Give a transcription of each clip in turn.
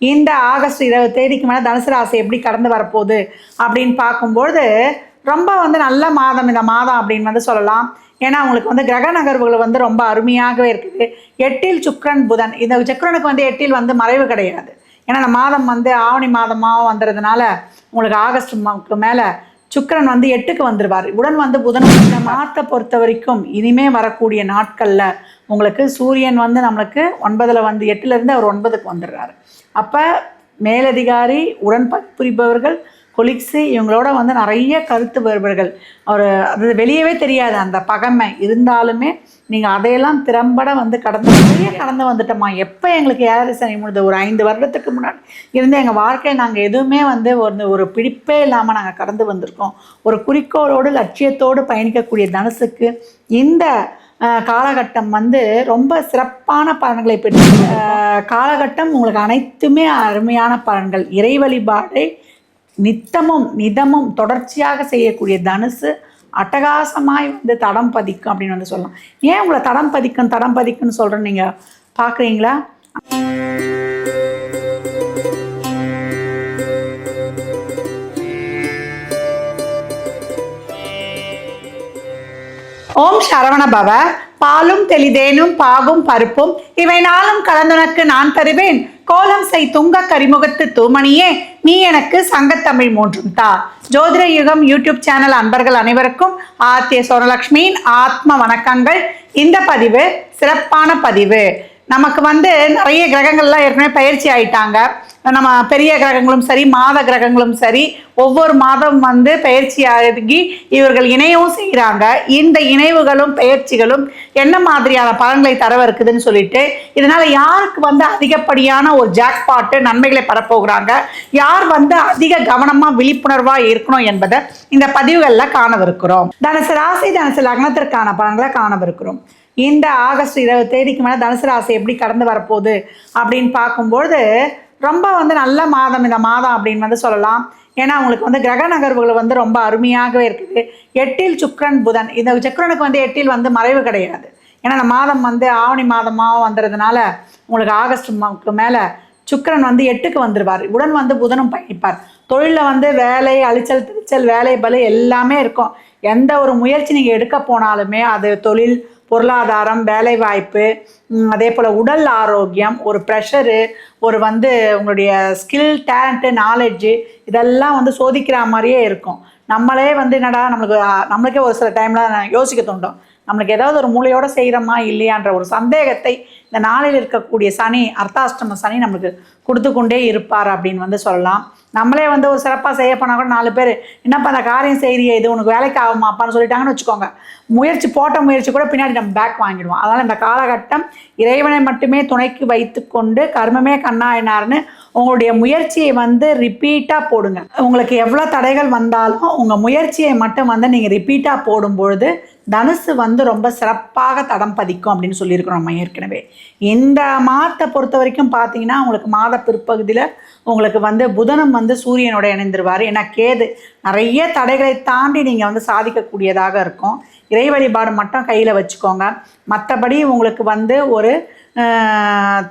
இந்த ஆகஸ்ட் இருபது தேதிக்கு மேலே தனுசு ராசி எப்படி கடந்து வரப்போகுது அப்படின்னு பார்க்கும்பொழுது ரொம்ப வந்து நல்ல மாதம் இந்த மாதம் அப்படின்னு வந்து சொல்லலாம். ஏன்னா உங்களுக்கு வந்து கிரக நகர்வுகள் வந்து ரொம்ப அருமையாகவே இருக்குது. எட்டில் சுக்ரன் புதன். இந்த சுக்ரனுக்கு வந்து எட்டில் வந்து மறைவு கிடையாது. ஏன்னா அந்த மாதம் வந்து ஆவணி மாதமாக வந்துடுறதுனால உங்களுக்கு ஆகஸ்ட் மாவுக்கு மேலே சுக்கரன் வந்து எட்டுக்கு வந்துடுவார் உடன் வந்து புதன் இந்த மாதத்தை பொறுத்த வரைக்கும் இனிமே வரக்கூடிய நாட்களில் உங்களுக்கு சூரியன் வந்து நம்மளுக்கு ஒன்பதில் வந்து எட்டுலேருந்து அவர் ஒன்பதுக்கு வந்துடுறாரு. அப்போ மேலதிகாரி உடன் புரிபவர்கள் கொலிக்ஸு இவங்களோட வந்து நிறைய கருத்து வேறுபாடுகள். ஒரு அது வெளியவே தெரியாது அந்த பகைமை. இருந்தாலுமே நீங்கள் அதையெல்லாம் திறம்பட வந்து கடந்து நிறைய கடந்து வந்துட்டோமா எப்போ எங்களுக்கு ஏழரை சனி முடிஞ்ச ஒரு ஐந்து வருடத்துக்கு முன்னாடி இருந்து எங்கள் வாழ்க்கையை நாங்கள் எதுவுமே வந்து ஒரு ஒரு பிடிப்பே இல்லாமல் நாங்கள் கடந்து வந்திருக்கோம். ஒரு குறிக்கோளோடு லட்சியத்தோடு பயணிக்கக்கூடிய தனுசுக்கு இந்த காலகட்டம் வந்து ரொம்ப சிறப்பான பலன்களை பெற்று காலகட்டம் உங்களுக்கு அனைத்துமே அருமையான பலன்கள். இறை வழிபாடை நித்தமும் நிதமும் தொடர்ச்சியாக செய்யக்கூடிய தனுசு அட்டகாசமாய் வந்து தடம் பதிக்கும் அப்படின்னு வந்து சொல்லலாம். ஏன் உங்களை தடம் பதிக்கும் தடம் பதிக்கும்னு சொல்கிறேன் நீங்கள் பார்க்குறீங்களா ஓம் சரவண பவ. பாலும் தெளிதேனும் பாகும் பருப்பும் இவை நாளும் கலந்துனக்கு நான் தருவேன். கோலம் செய் துங்க கரிமுகத்து தூமணியே நீ எனக்கு சங்கத்தமிழ் மூன்றும் தா. ஜோதிட யுகம் யூடியூப் சேனல் அன்பர்கள் அனைவருக்கும் ஆத்திய சோனலக்ஷ்மியின் ஆத்ம வணக்கங்கள். இந்த பதிவு சிறப்பான பதிவு. நமக்கு வந்து நிறைய கிரகங்கள்லாம் ஏற்கனவே பயிற்சி ஆயிட்டாங்க. நம்ம பெரிய கிரகங்களும் சரி மாத கிரகங்களும் சரி ஒவ்வொரு மாதம் வந்து பயிற்சியாகி இவர்கள் இணையவும் செய்கிறாங்க. இந்த இணைவுகளும் பயிற்சிகளும் என்ன மாதிரியான பலன்களை தரவ இருக்குதுன்னு சொல்லிட்டு இதனால யாருக்கு வந்து அதிகப்படியான ஒரு ஜாக்பாட்டு நன்மைகளை பரப்போகிறாங்க யார் வந்து அதிக கவனமாக விழிப்புணர்வாக இருக்கணும் என்பதை இந்த பதிவுகளில் காணவிருக்கிறோம். தனுசு ராசி தனுசு லக்னத்திற்கான பலன்களை காணவிருக்கிறோம். இந்த ஆகஸ்ட் இருபது தேதிக்கு மேலே தனுசு ராசி எப்படி கடந்து வரப்போகுது அப்படின்னு பார்க்கும்பொழுது ரொம்ப வந்து நல்ல மாதம் இந்த மாதம் அப்படின்னு வந்து சொல்லலாம். ஏன்னா உங்களுக்கு வந்து கிரக நகர்வுகள் வந்து ரொம்ப அருமையாகவே இருக்குது. எட்டில் சுக்ரன் புதன். இந்த சுக்கிரனுக்கு வந்து எட்டில் வந்து மறைவு கிடையாது. ஏன்னா இந்த மாதம் வந்து ஆவணி மாதமாக வந்துடுறதுனால உங்களுக்கு ஆகஸ்ட் மேலே சுக்கரன் வந்து எட்டுக்கு வந்துடுவார் உடன் வந்து புதனும் பயணிப்பார். தொழிலில் வந்து வேலை அழிச்சல் திருச்சல் வேலை பலு எல்லாமே இருக்கும். எந்த ஒரு முயற்சி நீங்கள் எடுக்க போனாலுமே அது தொழில் பொருளாதாரம் வேலைவாய்ப்பு அதே போல் உடல் ஆரோக்கியம் ஒரு ப்ரெஷரு ஒரு வந்து உங்களுடைய ஸ்கில் டேலண்ட்டு நாலெட்ஜு இதெல்லாம் வந்து சோதிக்கிற மாதிரியே இருக்கும். நம்மளே வந்து என்னடா நம்மளுக்கு நம்மளுக்கே ஒரு சில டைமில் யோசிக்க தோண்டும் நம்மளுக்கு ஏதாவது ஒரு மூளையோட செய்கிறோமா இல்லையான்ற ஒரு சந்தேகத்தை இந்த நாளில் இருக்கக்கூடிய சனி அர்த்தாஷ்டம சனி நம்மளுக்கு கொடுத்து கொண்டே இருப்பார் அப்படின்னு வந்து சொல்லலாம். நம்மளே வந்து ஒரு சிறப்பாக செய்ய போனால் கூட நாலு பேர் என்னப்பா அந்த காரியம் செய்கிறியே இது உனக்கு வேலைக்கு ஆகுமாப்பான்னு சொல்லிட்டாங்கன்னு வச்சுக்கோங்க. முயற்சி போட்ட முயற்சி கூட பின்னாடி நம்ம பேக் வாங்கிடுவோம். அதனால் இந்த காலகட்டம் இறைவனை மட்டுமே துணைக்கு வைத்துக்கொண்டு கர்மமே கண்ணாயினார்னு உங்களுடைய முயற்சியை வந்து ரிப்பீட்டாக போடுங்க. உங்களுக்கு எவ்வளோ தடைகள் வந்தாலும் உங்கள் முயற்சியை மட்டும் வந்து நீங்கள் ரிப்பீட்டாக போடும் பொழுது தனுசு வந்து ரொம்ப சிறப்பாக தடம் பதிக்கும் அப்படின்னு சொல்லியிருக்கிறோம் நம்ம ஏற்கனவே. இந்த மாதத்தை பொறுத்த வரைக்கும் பார்த்தீங்கன்னா உங்களுக்கு மாத பிற்பகுதியில் உங்களுக்கு வந்து புதனம் வந்து சூரியனோட இணைந்துருவார். ஏன்னா கேது நிறைய தடைகளை தாண்டி நீங்கள் வந்து சாதிக்கக்கூடியதாக இருக்கும். இறை வழிபாடு மட்டும் கையில் வச்சுக்கோங்க. மற்றபடி உங்களுக்கு வந்து ஒரு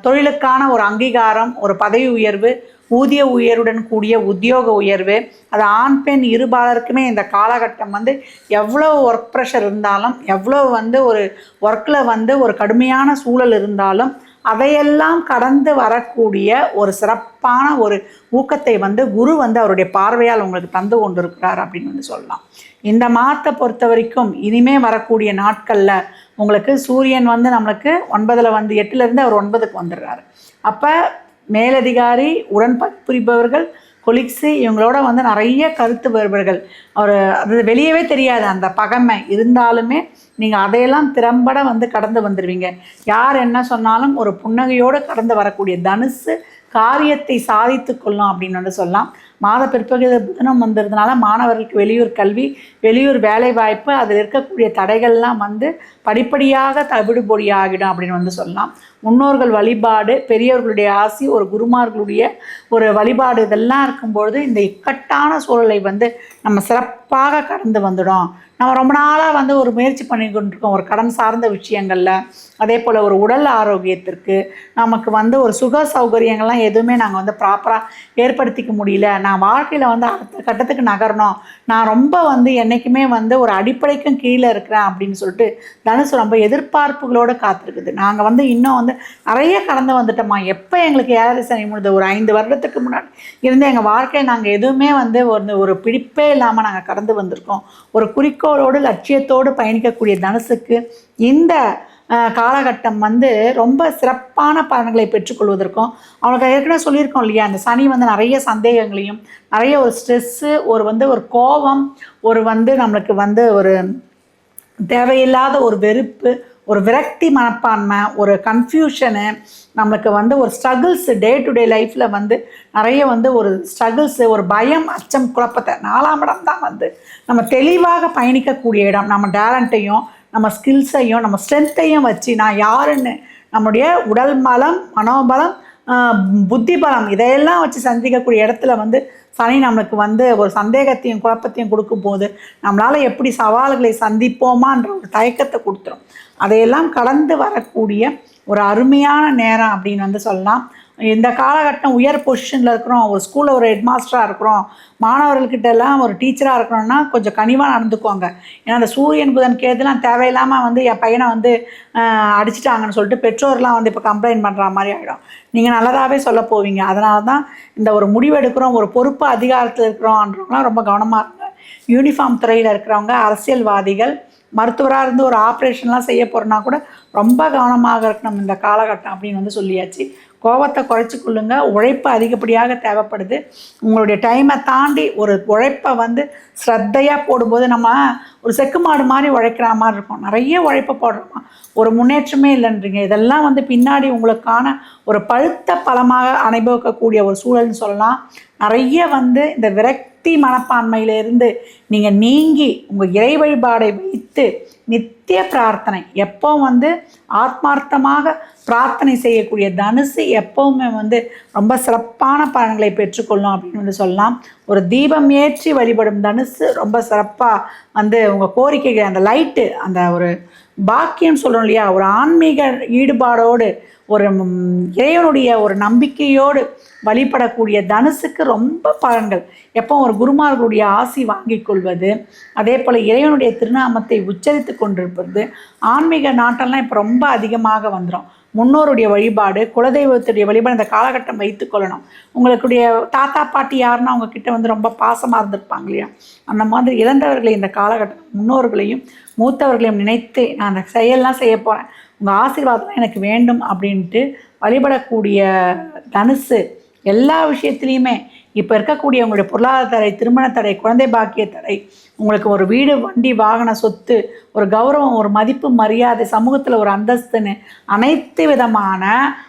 தொழிலுக்கான ஒரு அங்கீகாரம் ஒரு பதவி உயர்வு ஊதிய உயர்வுடன் கூடிய உத்தியோக உயர்வு அது ஆண் பெண் இருபாலருக்குமே இந்த காலகட்டம் வந்து எவ்வளோ ஒர்க் ப்ரெஷர் இருந்தாலும் எவ்வளோ வந்து ஒரு ஒர்க்கில் வந்து ஒரு கடுமையான சூழல் இருந்தாலும் அதையெல்லாம் கடந்து வரக்கூடிய ஒரு சிறப்பான ஒரு ஊக்கத்தை வந்து குரு வந்து அவருடைய பார்வையால் உங்களுக்கு தந்து கொண்டிருக்கிறார் அப்படின்னு வந்து சொல்லலாம். இந்த மாதத்தை பொறுத்த வரைக்கும் இனிமே வரக்கூடிய நாட்களில் உங்களுக்கு சூரியன் வந்து நம்மளுக்கு ஒன்பதில் வந்து எட்டுலேருந்து அவர் ஒன்பதுக்கு வந்துடுறாரு. அப்போ மேலதிகாரி உடன் புரிபவர்கள் கொலிக்ஸு இவங்களோட வந்து நிறைய கருத்து வருபவர்கள் அவர் அது வெளியவே தெரியாது அந்த பகமை. இருந்தாலுமே நீங்கள் அதையெல்லாம் திறம்பட வந்து கடந்து வந்துடுவீங்க யார் என்ன சொன்னாலும் ஒரு புன்னகையோடு கடந்து வரக்கூடிய தனுசு காரியத்தை சாதித்து கொள்ளும் அப்படின்னு வந்து சொல்லலாம். மாத பிற்பகுதி புதனம் வந்ததுனால மாணவர்களுக்கு வெளியூர் கல்வி வெளியூர் வேலை வாய்ப்பு அதில் இருக்கக்கூடிய தடைகள்லாம் வந்து படிப்படியாக தவிடுபொடி ஆகிடும் அப்படின்னு வந்து சொல்லலாம். முன்னோர்கள் வழிபாடு பெரியவர்களுடைய ஆசி ஒரு குருமார்களுடைய ஒரு வழிபாடு இதெல்லாம் இருக்கும்பொழுது இந்த இக்கட்டான சூழலை வந்து நம்ம சிறப்பாக கடந்து வந்துடும். நம்ம ரொம்ப நாளாக வந்து ஒரு முயற்சி பண்ணி கொண்டிருக்கோம் ஒரு கடன் சார்ந்த விஷயங்களில். அதே போல் ஒரு உடல் ஆரோக்கியத்திற்கு நமக்கு வந்து ஒரு சுக சௌகரியங்கள்லாம் எதுவுமே நாங்கள் வந்து ப்ராப்பராக ஏற்படுத்திக்க முடியல. நான் வாழ்க்கையில் வந்து அடுத்த கட்டத்துக்கு நகரணும். நான் ரொம்ப வந்து என்றைக்குமே வந்து ஒரு அடிப்படைக்கும் கீழே இருக்கிறேன் அப்படின்னு சொல்லிட்டு தனுசு ரொம்ப எதிர்பார்ப்புகளோடு காத்திருக்குது. நாங்கள் வந்து இன்னும் வந்து நிறைய கடந்து வந்துட்டோமா எப்போ எங்களுக்கு ஏழரை சனி முடிஞ்சது ஒரு ஐந்து வருடத்துக்கு முன்னாடி இருந்து எங்கள் வாழ்க்கையை நாங்கள் எதுவுமே வந்து ஒரு ஒரு பிடிப்பே இல்லாமல் நாங்கள் கடந்து வந்திருக்கோம். ஒரு குறிக்கோளோடு லட்சியத்தோடு பயணிக்கக்கூடிய தனுசுக்கு இந்த காலகட்டம் வந்து ரொம்ப சிறப்பான பலன்களை பெற்றுக்கொள்வதற்கும் அவனுக்கு ஏற்கனவே சொல்லியிருக்கோம் இல்லையா அந்த சனி வந்து நிறைய சந்தேகங்களையும் நிறைய ஒரு ஸ்ட்ரெஸ்ஸு ஒரு வந்து ஒரு கோபம் ஒரு வந்து நம்மளுக்கு வந்து ஒரு தேவையில்லாத ஒரு வெறுப்பு ஒரு விரக்தி மனப்பான்மை ஒரு கன்ஃபியூஷனு நம்மளுக்கு வந்து ஒரு ஸ்ட்ரகிள்ஸு டே டு டே லைஃப்பில் வந்து நிறைய வந்து ஒரு ஸ்ட்ரகிள்ஸு ஒரு பயம் அச்சம் குழப்பத்தை நாலாம் இடம் தான் வந்து நம்ம தெளிவாக பயணிக்கக்கூடிய இடம். நம்ம டேலண்ட்டையும் நம்ம ஸ்கில்ஸையும் நம்ம ஸ்ட்ரென்த்தையும் வச்சு நான் யாருன்னு நம்முடைய உடல் பலம் மனோபலம் புத்தி பலம் இதையெல்லாம் வச்சு சந்திக்கக்கூடிய இடத்துல வந்து சனி நம்மளுக்கு வந்து ஒரு சந்தேகத்தையும் குழப்பத்தையும் கொடுக்கும்போது நம்மளால் எப்படி சவால்களை சந்திப்போமான்ற ஒரு தயக்கத்தை கொடுத்துரும். அதையெல்லாம் கடந்து வரக்கூடிய ஒரு அருமையான நேரம் அப்படின்னு வந்து சொல்லலாம். இந்த காலகட்டம் உயர் பொசிஷனில் இருக்கிறோம். ஒரு ஸ்கூலில் ஒரு ஹெட்மாஸ்டராக இருக்கிறோம். மாணவர்கள்கிட்ட எல்லாம் ஒரு டீச்சராக இருக்கிறோன்னா கொஞ்சம் கனிவாக நடந்துக்குவாங்க. ஏன்னா அந்த சூரியன் புதன் கேதுலாம் தேவையில்லாமல் வந்து என் பையனை வந்து அடிச்சிட்டாங்கன்னு சொல்லிட்டு பெற்றோர்லாம் வந்து இப்போ கம்ப்ளைண்ட் பண்ணுற மாதிரி ஆகிடும் நீங்கள் நல்லதாகவே சொல்ல போவீங்க. அதனால தான் இந்த ஒரு முடிவு எடுக்கிறோம் ஒரு பொறுப்பு அதிகாரத்தில் இருக்கிறோம்ன்றவங்களாம் ரொம்ப கவனமாக இருங்க. யூனிஃபார்ம் துறையில் இருக்கிறவங்க அரசியல்வாதிகள் மருத்துவராக இருந்து ஒரு ஆப்ரேஷன்லாம் செய்ய போகிறோன்னா கூட ரொம்ப கவனமாக இருக்கணும் இந்த காலகட்டம் அப்படின்னு வந்து சொல்லியாச்சு. கோபத்தை குறைச்சி கொள்ளுங்க. உழைப்பு அதிகப்படியாக தேவைப்படுது. உங்களுடைய டைமை தாண்டி ஒரு உழைப்பை வந்து ஸ்ரத்தையாக போடும்போது நம்ம ஒரு செக்கு மாடு மாதிரி உழைக்கிற மாதிரி இருக்கும். நிறைய உழைப்பு போடுறோமா ஒரு முன்னேற்றமே இல்லைன்றீங்க. இதெல்லாம் வந்து பின்னாடி உங்களுக்கான ஒரு பழுத்த பலமாக அனுபவிக்கக்கூடிய ஒரு சூழல்னு சொல்லலாம். நிறைய வந்து இந்த விரக்தி மனப்பான்மையிலிருந்து நீங்கள் நீங்கி உங்கள் இறை வழிபாடை வைத்து நித்திய பிரார்த்தனை எப்போ வந்து ஆத்மார்த்தமாக பிரார்த்தனை செய்யக்கூடிய தனுசு எப்போவுமே வந்து ரொம்ப சிறப்பான பலன்களை பெற்றுக்கொள்ளும் அப்படின்னு வந்து சொல்லலாம். ஒரு தீபம் ஏற்றி வழிபடும் தனுசு ரொம்ப சிறப்பாக வந்து உங்கள் கோரிக்கைகள் அந்த லைட்டு அந்த ஒரு பாக்கியம் சொல்கிறோம் இல்லையா? ஒரு ஆன்மீக ஈடுபாடோடு ஒரு இறைவனுடைய ஒரு நம்பிக்கையோடு வழிபடக்கூடிய தனுசுக்கு ரொம்ப பலன்கள். எப்போ ஒரு குருமார்களுடைய ஆசி வாங்கிக் கொள்வது அதே போல் இறைவனுடைய திருநாமத்தை உச்சரித்து கொண்டிருப்பது ஆன்மீக நாட்டெல்லாம் இப்போ ரொம்ப அதிகமாக வந்துடும் முன்னோருடைய வழிபாடு குலதெய்வத்துடைய வழிபாடு இந்த காலகட்டம் வைத்துக்கொள்ளணும். உங்களுக்குடைய தாத்தா பாட்டி யாருன்னா அவங்க கிட்ட வந்து ரொம்ப பாசமாக இருந்திருப்பாங்க இல்லையா? அந்த மாதிரி இறந்தவர்களை இந்த காலகட்டம் முன்னோர்களையும் மூத்தவர்களையும் நினைத்து நான் அந்த செயல்லாம் செய்ய போகிறேன் உங்கள் ஆசீர்வாதம் எனக்கு வேண்டும் அப்படின்ட்டு வழிபடக்கூடிய தனுசு எல்லா விஷயத்துலையுமே இப்போ இருக்கக்கூடிய உங்களுடைய பொருளாதார தடை திருமண தடை குழந்தை பாக்கிய தடை உங்களுக்கு ஒரு வீடு வண்டி வாகன சொத்து ஒரு கௌரவம் ஒரு மதிப்பு மரியாதை சமூகத்தில் ஒரு அந்தஸ்துன்னு அனைத்து விதமான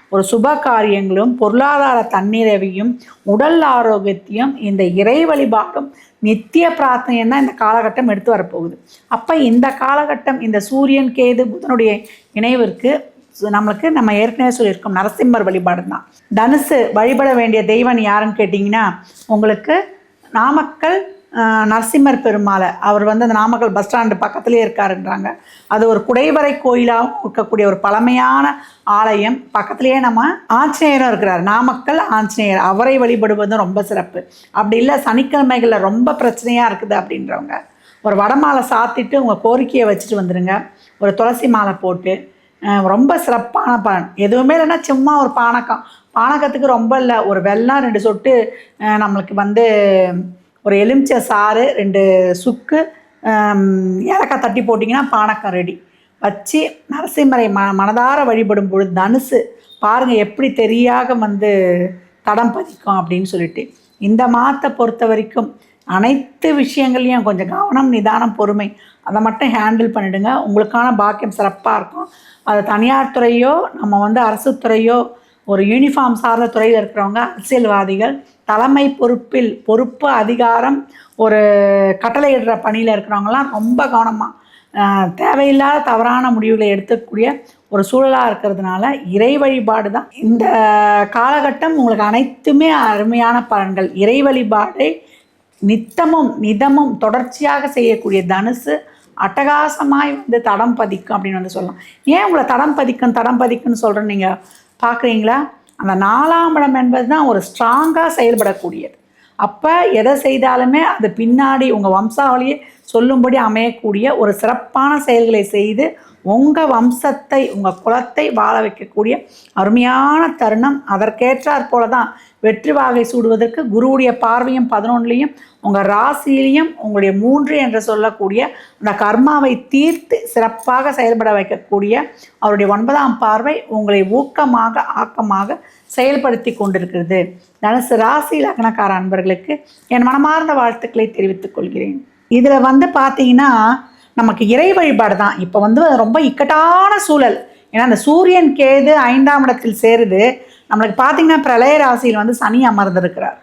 ஒரு சுப காரியங்களும் பொருளாதார தன்னிறைவையும் உடல் ஆரோக்கியத்தையும் இந்த இறை வழிபாடும் நித்திய பிரார்த்தனையும் தான் இந்த காலகட்டம் எடுத்து வரப்போகுது. அப்போ இந்த காலகட்டம் இந்த சூரியன் கேது புதனுடைய இணைவிற்கு நம்மளுக்கு நம்ம ஏற்கனவே சொல்லியிருக்கோம் நரசிம்மர் வழிபாடு தான் தனுசு வழிபட வேண்டிய தெய்வம் யாருன்னு கேட்டிங்கன்னா உங்களுக்கு நாமக்கல் நரசிம்மர் பெருமாளை. அவர் வந்து அந்த நாமக்கல் பஸ் ஸ்டாண்டு பக்கத்துலேயே இருக்காருன்றாங்க. அது ஒரு குடைவரை கோயிலாகவும் இருக்கக்கூடிய ஒரு பழமையான ஆலயம். பக்கத்துலேயே நம்ம ஆஞ்சநேயரும் இருக்கிறார். நாமக்கல் ஆஞ்சநேயர். அவரை வழிபடுவதும் ரொம்ப சிறப்பு. அப்படி இல்லை சனிக்கிழமைகளில் ரொம்ப பிரச்சனையாக இருக்குது அப்படின்றவங்க. ஒரு வடமாலை சாத்திட்டு உங்கள் கோரிக்கையை வச்சுட்டு வந்துடுங்க ஒரு துளசி மாலை போட்டு ரொம்ப சிறப்பான பலன் எதுவுமே இல்லைன்னா சும்மா ஒரு பானகம். பானகத்துக்கு ரொம்ப இல்லை. ஒரு வெள்ளம் ரெண்டு சொட்டு நம்மளுக்கு வந்து ஒரு எலுமிச்சை சாறு ரெண்டு சுக்கு ஏலக்காய் தட்டி போட்டிங்கன்னா பானகம் ரெடி வச்சு நரசிம்மரை ம மனதார வழிபடும் பொழுது தனுசு பாருங்கள் எப்படி தெரியாக வந்து தடம் பதிக்கும் அப்படின்னு சொல்லிட்டு. இந்த மாதத்தை பொறுத்த வரைக்கும் அனைத்து விஷயங்கள்லையும் கொஞ்சம் கவனம் நிதானம் பொறுமை. அதை மட்டும் ஹேண்டில் பண்ணிடுங்க. உங்களுக்கான பாக்கியம் சிறப்பாக இருக்கும். அது தனியார் துறையோ நம்ம வந்து அரசு துறையோ ஒரு யூனிஃபார்ம் சார்ந்த துறையில் இருக்கிறவங்க அரசியல்வாதிகள் தலைமை பொறுப்பில் பொறுப்பு அதிகாரம் ஒரு கட்டளையிடுற பணியில் இருக்கிறவங்கலாம் ரொம்ப கவனமாக தேவையில்லாத தவறான முடிவுகளை எடுத்துக்கூடிய ஒரு சூழலாக இருக்கிறதுனால இறை வழிபாடு தான். இந்த காலகட்டம் உங்களுக்கு அனைத்துமே அருமையான பலன்கள். இறை வழிபாடை நித்தமும் நிதமும் தொடர்ச்சியாக செய்யக்கூடிய தனுசு அட்டகாசமாய் வந்து தடம் பதிக்கும் அப்படின்னு வந்து சொல்லலாம். ஏன் உங்களை தடம் பதிக்கும் தடம் பதிக்கும்னு சொல்கிறேன்னு நீங்கள் பார்க்குறீங்களா அந்த நாலாம் இடம் என்பது தான் ஒரு ஸ்ட்ராங்காக செயல்படக்கூடியது. அப்போ எதை செய்தாலுமே அது பின்னாடி உங்கள் வம்சாவளியை சொல்லும்படி அமையக்கூடிய ஒரு சிறப்பான செயல்களை செய்து உங்கள் வம்சத்தை உங்கள் குலத்தை வாழ வைக்கக்கூடிய அருமையான தருணம். அதற்கேற்றாற் போல தான் வெற்றி வாகை சூடுவதற்கு குருவுடைய பார்வையும் பதினொன்றுலையும் உங்கள் ராசியிலையும் உங்களுடைய மூன்று என்று சொல்லக்கூடிய அந்த கர்மாவை தீர்த்து சிறப்பாக செயல்பட வைக்கக்கூடிய அவருடைய ஒன்பதாம் பார்வை உங்களை ஊக்கமாக ஆக்கமாக செயல்படுத்தி கொண்டிருக்கிறது. தனுசு ராசி லக்னக்கார அன்பர்களுக்கு என் மனமார்ந்த வாழ்த்துக்களை தெரிவித்துக் கொள்கிறேன். இதில் வந்து பார்த்தீங்கன்னா நமக்கு இறை வழிபாடு தான் இப்போ வந்து ரொம்ப இக்கட்டான சூழல். ஏன்னா அந்த சூரியன் கேது ஐந்தாம் இடத்தில் சேருது. நம்மளுக்கு பார்த்தீங்கன்னா பிரளய ராசியில் வந்து சனி அமர்ந்திருக்கிறார்.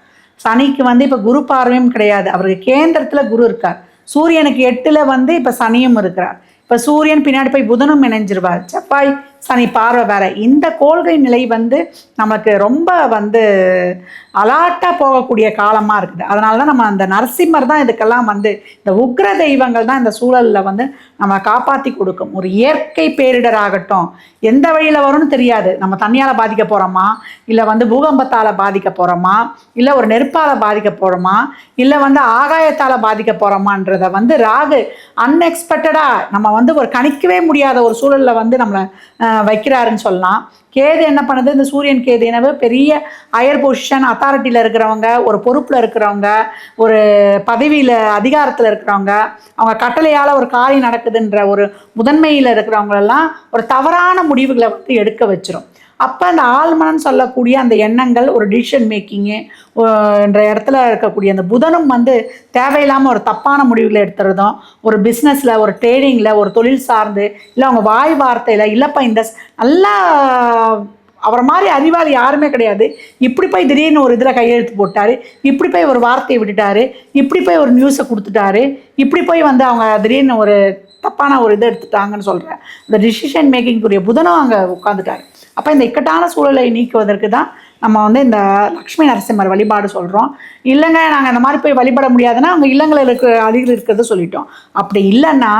சனிக்கு வந்து இப்போ குரு பார்வையும் கிடையாது. அவருக்கு கேந்திரத்தில் குரு இருக்கார். சூரியனுக்கு எட்டில் வந்து இப்போ சனியும் இருக்கிறார். இப்போ சூரியன் பின்னாடி போய் புதனும் இணைஞ்சிருவார். செவ்வாய் சனி பார்வை வேற. இந்த கோள்கை நிலை வந்து நமக்கு ரொம்ப வந்து அலாட்டாக போகக்கூடிய காலமாக இருக்குது. அதனால தான் நம்ம அந்த நரசிம்மர் தான் இதுக்கெல்லாம் வந்து இந்த உக்ர தெய்வங்கள் தான் இந்த சூழலில் வந்து நம்ம காப்பாற்றி கொடுக்கும். ஒரு இயற்கை பேரிடர் ஆகட்டும். எந்த வழியில் வரும்னு தெரியாது. நம்ம தண்ணியால் பாதிக்க போகிறோமா இல்லை வந்து பூகம்பத்தால் பாதிக்க போகிறோமா இல்லை ஒரு நெருப்பால் பாதிக்க போகிறோமா இல்லை வந்து ஆகாயத்தால் பாதிக்க போகிறோமான்றத வந்து ராகு அன்எக்ஸ்பெக்டடாக நம்ம வந்து ஒரு கணிக்கவே முடியாத ஒரு சூழலில் வந்து நம்மளை வைக்கிறாருன்னு சொல்லலாம். கேது என்ன பண்ணுது? இந்த சூரியன் கேது எனவே பெரிய ஹையர் பொசிஷன் அத்தாரிட்டியில் இருக்கிறவங்க ஒரு பொறுப்பில் இருக்கிறவங்க ஒரு பதவியில் அதிகாரத்தில் இருக்கிறவங்க அவங்க கட்டளையால் ஒரு காரியம் நடக்குதுன்ற ஒரு முதன்மையில் இருக்கிறவங்களெல்லாம் ஒரு தவறான முடிவுகளை வந்து எடுக்க வச்சிரும். அப்போ அந்த ஆழ்மனன்னு சொல்லக்கூடிய அந்த எண்ணங்கள் ஒரு டிசிஷன் மேக்கிங்கு என்ற இடத்துல இருக்கக்கூடிய அந்த புதனும் வந்து தேவையில்லாமல் ஒரு தப்பான முடிவுகளை எடுத்துறதும் ஒரு பிஸ்னஸில் ஒரு ட்ரேடிங்கில் ஒரு தொழில் சார்ந்து இல்லை அவங்க வாய் வார்த்தையில் இல்லைப்பா இந்த நல்லா அவரை மாதிரி அறிவாளி யாருமே கிடையாது. இப்படி போய் திடீர்னு ஒரு இதில் கையெழுத்து போட்டார் இப்படி போய் ஒரு வார்த்தையை விட்டுட்டாரு இப்படி போய் ஒரு நியூஸை கொடுத்துட்டாரு இப்படி போய் வந்து அவங்க திடீர்னு ஒரு தப்பான ஒரு இதை எடுத்துட்டாங்கன்னு சொல்கிறேன் இந்த டிசிஷன் மேக்கிங்குரிய புதனும் அங்கே உட்காந்துட்டாரு அப்போ இந்த இக்கட்டான சூழலை நீக்குவதற்கு தான் நம்ம வந்து இந்த லக்ஷ்மி நரசிம்மர் வழிபாடு சொல்கிறோம் இல்லைங்க நாங்கள் இந்த மாதிரி போய் வழிபட முடியாதுன்னா அவங்க இல்லங்களில் இருக்க அதிகம் இருக்கிறத சொல்லிட்டோம். அப்படி இல்லைன்னா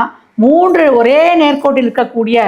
மூன்று ஒரே நேர்கோட்டில் இருக்கக்கூடிய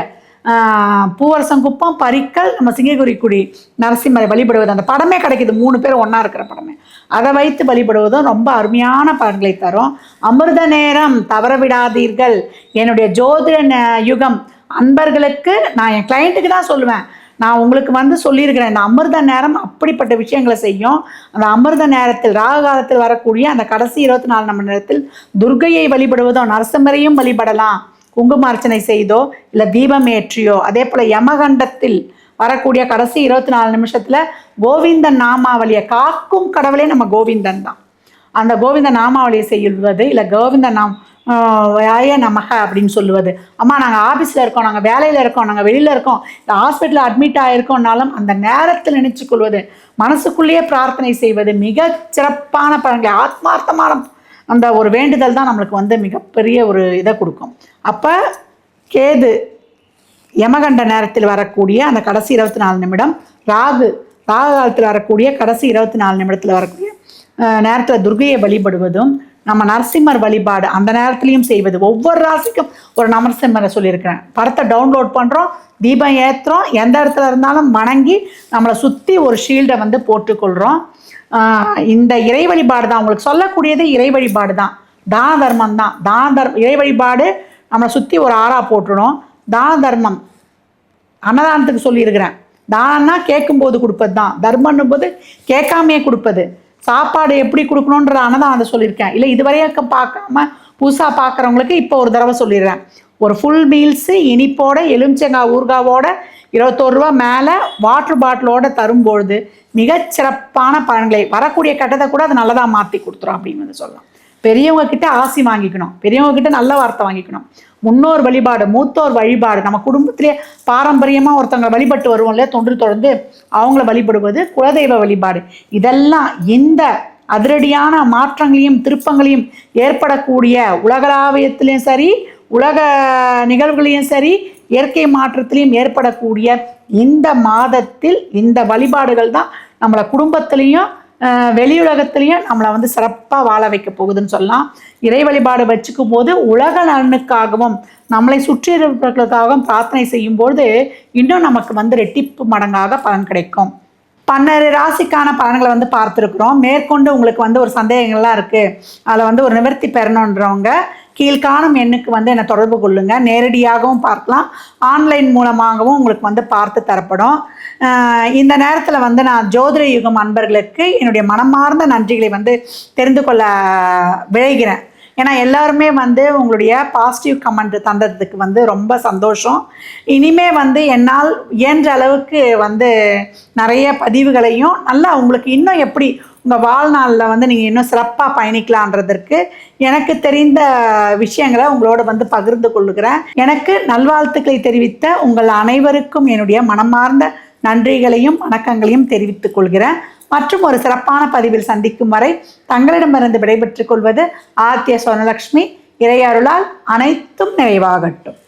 பூவரசங்குப்பம் பரிக்கல் நம்ம சிங்ககுரிக்குடி நரசிம்மரை வழிபடுவது அந்த படமே கிடைக்குது. மூணு பேர் ஒன்றா இருக்கிற படமே. அதை வைத்து வழிபடுவதும் ரொம்ப அருமையான பலன்களை தரும். அமிர்த நேரம் தவற விடாதீர்கள் என்னுடைய ஜோதிட யுகம் அன்பர்களுக்கு நான் என் கிளைண்ட்டுக்கு தான் சொல்லுவேன். நான் உங்களுக்கு வந்து சொல்லியிருக்கிறேன் இந்த அமிர்த நேரம் அப்படிப்பட்ட விஷயங்களை செய்யும். அந்த அமிர்த நேரத்தில் ராகு காலத்தில் வரக்கூடிய அந்த கடைசி இருபத்தி நாலு மணி நேரத்தில் துர்கையை வழிபடுவதோ நரசிம்மரையும் வழிபடலாம். குங்கும அர்ச்சனை செய்தோ இல்லை தீபம் ஏற்றியோ அதே போல் யமகண்டத்தில் வரக்கூடிய கடைசி இருபத்தி நாலு நிமிஷத்தில் கோவிந்தன் நாமாவளியை காக்கும் கடவுளே நம்ம கோவிந்தன் தான். அந்த கோவிந்த நாமாவளியை செய்வது இல்லை கோவிந்த நாம் வாய நமக அப்படின்னு சொல்லுவது. அம்மா நாங்கள் ஆஃபீஸில் இருக்கோம் நாங்கள் வேலையில் இருக்கோம் நாங்கள் வெளியில் இருக்கோம். இந்த ஹாஸ்பிட்டலில் அட்மிட் ஆகிருக்கோம்னாலும் அந்த நேரத்தில் நினச்சி கொள்வது மனசுக்குள்ளேயே பிரார்த்தனை செய்வது மிக சிறப்பான பலன்களை. ஆத்மார்த்தமான அந்த ஒரு வேண்டுதல் தான் நம்மளுக்கு வந்து மிகப்பெரிய ஒரு இதை கொடுக்கும். அப்போ கேது யமகண்ட நேரத்தில் வரக்கூடிய அந்த கடைசி இருபத்தி நாலு நிமிடம் ராகு ராகு காலத்தில் வரக்கூடிய கடைசி இருபத்தி நாலு நிமிடத்தில் வரக்கூடிய நேரத்தில் துர்கையை வழிபடுவதும் நம்ம நரசிம்மர் வழிபாடு அந்த நேரத்துலையும் செய்வது. ஒவ்வொரு ராசிக்கும் ஒரு நரசிம்மரை சொல்லியிருக்கிறேன். படத்தை டவுன்லோட் பண்ணுறோம் தீபம் ஏற்றுறோம் எந்த இடத்துல இருந்தாலும் வணங்கி நம்மளை சுற்றி ஒரு ஷீல்டை வந்து போட்டுக்கொள்கிறோம் இந்த இறை வழிபாடு தான். உங்களுக்கு சொல்லக்கூடியது இறை வழிபாடு தான். தான தர்மம் தான். தான தர்மம் இறை வழிபாடு நம்மளை சுற்றி ஒரு ஆறா போட்டுடும். தான தர்மம். அன்னதானத்துக்கு சொல்லியிருக்கிறேன். தானம்னா கேட்கும்போது கொடுப்பது தான் தர்மன்னும் போது கேட்காமையே கொடுப்பது. சாப்பாடு எப்படி கொடுக்கணுன்ற அன்னதானத்தை சொல்லியிருக்கேன் இல்லை இதுவரையாக பார்க்காம புதுசாக பார்க்குறவங்களுக்கு இப்போ ஒரு தடவை சொல்லிடுறேன். ஒரு ஃபுல் மீல்ஸு இனிப்போட எலுமிச்சங்காய் ஊர்காவோட இருபத்தோரு ரூபா மேலே வாட்டர் பாட்டிலோட தரும்பொழுது மிகச் சிறப்பான பலன்களை வரக்கூடிய கட்டத்தை கூட அது நல்லதாக மாற்றி கொடுத்துரும் அப்படின்னு வந்து சொல்லலாம். பெரியவங்க கிட்ட ஆசி வாங்கிக்கணும். பெரியவங்க கிட்ட நல்ல வார்த்தை வாங்கிக்கணும். முன்னோர் வழிபாடு மூத்தோர் வழிபாடு. நம்ம குடும்பத்திலே பாரம்பரியமாக ஒருத்தவங்க வழிபட்டு வருவோம் இல்லையா? தொன்று தொடர்ந்து அவங்கள வழிபடுவது குலதெய்வ வழிபாடு. இதெல்லாம் இந்த அதிரடியான மாற்றங்களையும் திருப்பங்களையும் ஏற்படக்கூடிய உலகளாவியத்திலையும் சரி உலக நிகழ்வுகளையும் சரி இயற்கை மாற்றத்திலையும் ஏற்படக்கூடிய இந்த மாதத்தில் இந்த வழிபாடுகள் தான் நம்மளை குடும்பத்திலையும் வெளியுலகத்திலையும் நம்மளை வந்து சிறப்பாக வாழ வைக்க போகுதுன்னு சொல்லலாம். இறை வழிபாடு வச்சுக்கும் போது உலக நலனுக்காகவும் நம்மளை சுற்றி இருப்பவர்களுக்காகவும் பிரார்த்தனை செய்யும்போது இன்னும் நமக்கு வந்து ரெட்டிப்பு மடங்காக பலன் கிடைக்கும். பன்னெண்டு ராசிக்கான பலன்களை வந்து பார்த்துருக்குறோம். மேற்கொண்டு உங்களுக்கு வந்து ஒரு சந்தேகங்கள்லாம் இருக்குது அதில் வந்து ஒரு நிவர்த்தி பெறணுன்றவங்க கீழ்காணும் எண்ணுக்கு வந்து என்னை தொடர்பு கொள்ளுங்க. நேரடியாகவும் பார்க்கலாம். ஆன்லைன் மூலமாகவும் உங்களுக்கு வந்து பார்த்து தரப்படும். இந்த நேரத்தில் வந்து நான் ஜோதிட யுகம் அன்பர்களுக்கு என்னுடைய மனமார்ந்த நன்றிகளை வந்து தெரிந்து கொள்ள விளைகிறேன் ஏன்னா எல்லாருமே வந்து உங்களுடைய பாசிட்டிவ் கமெண்ட் தந்ததுக்கு வந்து ரொம்ப சந்தோஷம். இனிமே வந்து என்னால் இயன்ற அளவுக்கு வந்து நிறைய பதிவுகளையும் நல்லா உங்களுக்கு இன்னும் எப்படி உங்கள் வாழ்நாளில் வந்து நீங்கள் இன்னும் சிறப்பாக பயணிக்கலான்றதற்கு எனக்கு தெரிந்த விஷயங்களை உங்களோட வந்து பகிர்ந்து கொள்ளுகிறேன் எனக்கு நல்வாழ்த்துக்களை தெரிவித்த உங்கள் அனைவருக்கும் என்னுடைய மனமார்ந்த நன்றிகளையும் வணக்கங்களையும் தெரிவித்துக் கொள்கிறேன். மற்றும் ஒரு சிறப்பான பதிவில் சந்திக்கும் வரை தங்களிடமிருந்து விடைபெற்றுக் கொள்வது ஆத்திய சோனலக்ஷ்மி இறையருளால் அனைத்தும் நிறைவாகட்டும்.